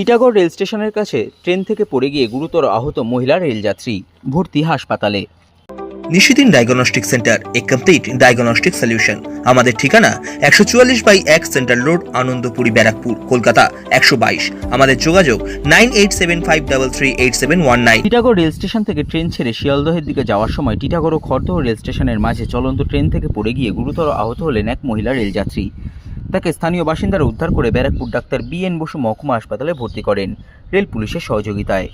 Titagarh rail স্টেশনের কাছে train থেকে পড়ে গিয়ে গুরুতর আহত মহিলা রেলযাত্রী ভর্তি হাসপাতালে। নিশিদিন ডায়াগনস্টিক সেন্টার এ কমপ্লিট ডায়াগনস্টিক সলিউশন আমাদের ঠিকানা একশো চুয়াল্লিশ বাই এক সেন্ট্রাল রোড আনন্দপুরি ব্যারাকপুর কলকাতা একশো বাইশ। আমাদের যোগাযোগ nine eight seven five double three eight seven one nine. Titagarh rail station থেকে ট্রেন ছেড়ে শিয়ালদহের দিকে যাওয়ার সময় টিটাগড় ও খড়দহ রেল স্টেশনের মাঝে চলন্ত ট্রেন থেকে পড়ে গিয়ে গুরুতর আহত হলেন এক মহিলা রেলযাত্রী। তাকে স্থানীয় বাসিন্দারা উদ্ধার করে Barrackpore doctor B N Basu মহকুমা হাসপাতালে ভর্তি করেন রেল পুলিশের সহযোগিতায়।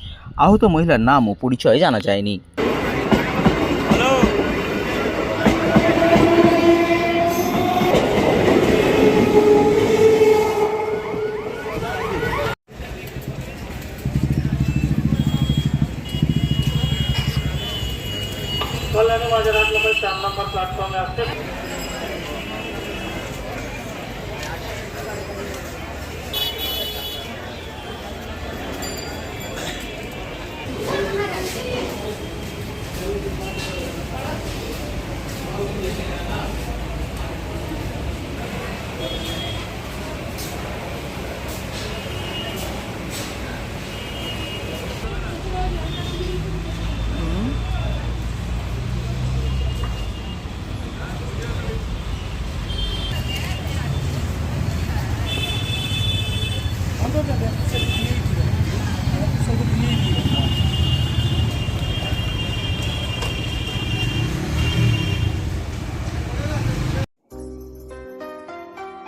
আহত মহিলার নাম ও পরিচয় জানা যায়নি। কল্যাণী বাজার চার নম্বর প্ল্যাটফর্মে আসছে।